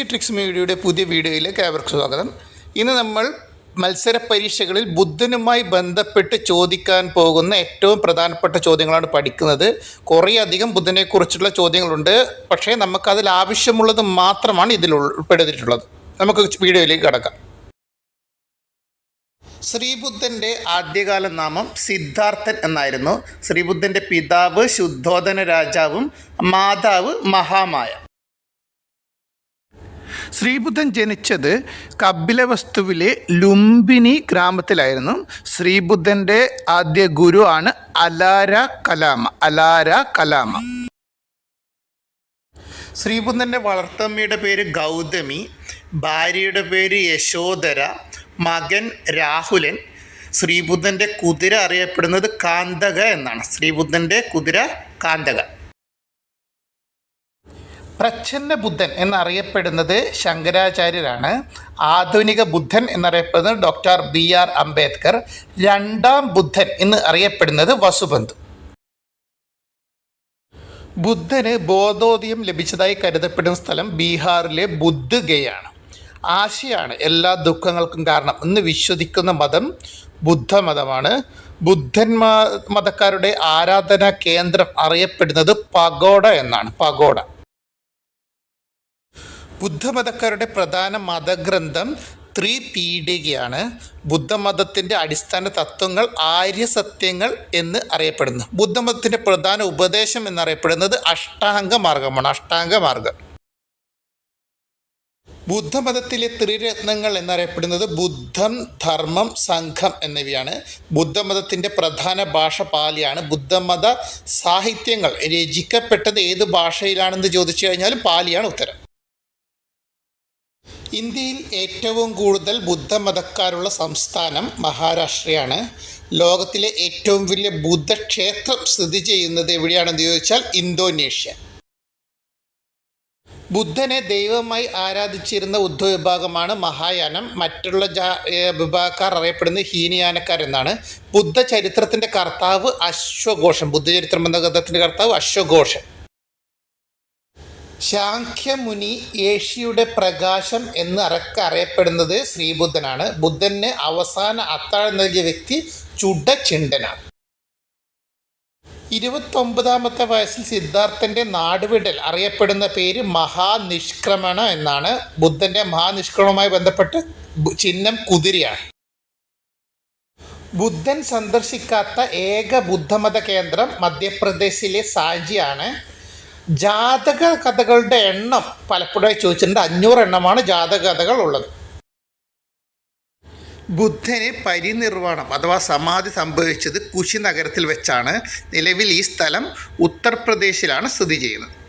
Easy tricks മീഡിയയുടെ പുതിയ വീഡിയോയിലേക്ക് ഏവർക്ക് സ്വാഗതം. ഇന്ന് നമ്മൾ മത്സര പരീക്ഷകളിൽ ബുദ്ധനുമായി ബന്ധപ്പെട്ട് ചോദിക്കാൻ പോകുന്ന ഏറ്റവും പ്രധാനപ്പെട്ട ചോദ്യങ്ങളാണ് പഠിക്കുന്നത്. കുറേയധികം ബുദ്ധനെക്കുറിച്ചുള്ള ചോദ്യങ്ങളുണ്ട്. പക്ഷേ നമുക്കതിൽ ആവശ്യമുള്ളത് മാത്രമാണ് ഇതിൽ ഉൾപ്പെടുത്തിയിട്ടുള്ളത്. നമുക്ക് വീഡിയോയിലേക്ക് കടക്കാം. ശ്രീബുദ്ധന്റെ ആദ്യകാല നാമം സിദ്ധാർത്ഥൻ എന്നായിരുന്നു. ശ്രീബുദ്ധന്റെ പിതാവ് ശുദ്ധോധന രാജാവും മാതാവ് മഹാമായ. ശ്രീബുദ്ധൻ ജനിച്ചത് കപിലവസ്തുവിലെ ലുംബിനി ഗ്രാമത്തിലായിരുന്നു. ശ്രീബുദ്ധന്റെ ആദ്യ ഗുരു ആണ് അലാര കലാമ അലാര കലാമ. ശ്രീബുദ്ധന്റെ വളർത്തമ്മയുടെ പേര് ഗൗതമി ഭാര്യയുടെ പേര് യശോധര മകൻ രാഹുലൻ. ശ്രീബുദ്ധന്റെ കുതിര അറിയപ്പെടുന്നത് കാന്തക എന്നാണ്. ശ്രീബുദ്ധന്റെ കുതിര കാന്തക. പ്രച്ഛന്ന ബുദ്ധൻ എന്നറിയപ്പെടുന്നത് ശങ്കരാചാര്യരാണ്. ആധുനിക ബുദ്ധൻ എന്നറിയപ്പെടുന്നത് ഡോക്ടർ ബി ആർ അംബേദ്കർ. രണ്ടാം ബുദ്ധൻ എന്ന് അറിയപ്പെടുന്നത് വസുബന്ധു. ബുദ്ധന് ബോധോദയം ലഭിച്ചതായി കരുതപ്പെടുന്ന സ്ഥലം ബീഹാറിലെ ബുദ്ധ് ഗയാണ് ആശയാണ് എല്ലാ ദുഃഖങ്ങൾക്കും കാരണം എന്ന് വിശ്വസിക്കുന്ന മതം ബുദ്ധമതമാണ്. ബുദ്ധൻ മതക്കാരുടെ ആരാധനാ കേന്ദ്രം അറിയപ്പെടുന്നത് പഗോഡ എന്നാണ്. പഗോഡ. ബുദ്ധമതക്കാരുടെ പ്രധാന മതഗ്രന്ഥം ത്രിപീഡികയാണ് ബുദ്ധമതത്തിന്റെ അടിസ്ഥാന തത്വങ്ങൾ ആര്യസത്യങ്ങൾ എന്ന് അറിയപ്പെടുന്നു. ബുദ്ധമതത്തിന്റെ പ്രധാന ഉപദേശം എന്നറിയപ്പെടുന്നത് അഷ്ടാംഗ മാർഗമാണ് അഷ്ടാംഗ മാർഗം. ബുദ്ധമതത്തിലെ ത്രിരത്നങ്ങൾ എന്നറിയപ്പെടുന്നത് ബുദ്ധം ധർമ്മം സംഘം എന്നിവയാണ്. ബുദ്ധമതത്തിന്റെ പ്രധാന ഭാഷ പാലിയാണ്. ബുദ്ധമത സാഹിത്യങ്ങൾ രചിക്കപ്പെട്ടത് ഏത് ഭാഷയിലാണെന്ന് ചോദിച്ചു കഴിഞ്ഞാൽ പാലിയാണ് ഉത്തരം. ഇന്ത്യയിൽ ഏറ്റവും കൂടുതൽ ബുദ്ധമതക്കാരുള്ള സംസ്ഥാനം മഹാരാഷ്ട്രയാണ്. ലോകത്തിലെ ഏറ്റവും വലിയ ബുദ്ധക്ഷേത്രം സ്ഥിതി ചെയ്യുന്നത് എവിടെയാണെന്ന് ചോദിച്ചാൽ ഇന്തോനേഷ്യ. ബുദ്ധനെ ദൈവമായി ആരാധിച്ചിരുന്ന ഉദ്ധ വിഭാഗമാണ് മഹായാനം. മറ്റുള്ള ജാ വിഭാഗക്കാർ അറിയപ്പെടുന്നത് ഹീനയാനക്കാരെന്നാണ്. ബുദ്ധ ചരിത്രത്തിന്റെ കർത്താവ് അശ്വഘോഷം. ബുദ്ധചരിത്രം എന്ന ഗ്രന്ഥത്തിന്റെ കർത്താവ് അശ്വഘോഷൻ ശാഖ്യമുനി ഏഷ്യയുടെ പ്രകാശം എന്ന് അറക്ക അറിയപ്പെടുന്നത് ശ്രീബുദ്ധനാണ്. ബുദ്ധന് അവസാന അത്താഴം നൽകിയ വ്യക്തി ചുഡചിണ്ടനാണ് ഇരുപത്തൊമ്പതാമത്തെ വയസ്സിൽ സിദ്ധാർത്ഥന്റെ നാടുവിടൽ അറിയപ്പെടുന്ന പേര് മഹാനിഷ്ക്രമണ എന്നാണ് ബുദ്ധന്റെ മഹാനിഷ്ക്രമണവുമായി ബന്ധപ്പെട്ട് ചിഹ്നം കുതിരയാണ്. ബുദ്ധൻ സന്ദർശിക്കാത്ത ഏക ബുദ്ധമത കേന്ദ്രം മധ്യപ്രദേശിലെ സാഞ്ചിയാണ്. ജാതക കഥകളുടെ എണ്ണം പലപ്പോഴായി ചോദിച്ചിട്ടുണ്ട്. അഞ്ഞൂറ് എണ്ണമാണ് ജാതക കഥകൾ ഉള്ളത് ബുദ്ധന് പരിനിർവാണം അഥവാ സമാധി സംഭവിച്ചത് കുശി നഗരത്തിൽ വെച്ചാണ്. നിലവിൽ ഈ സ്ഥലം ഉത്തർപ്രദേശിലാണ് സ്ഥിതി ചെയ്യുന്നത്.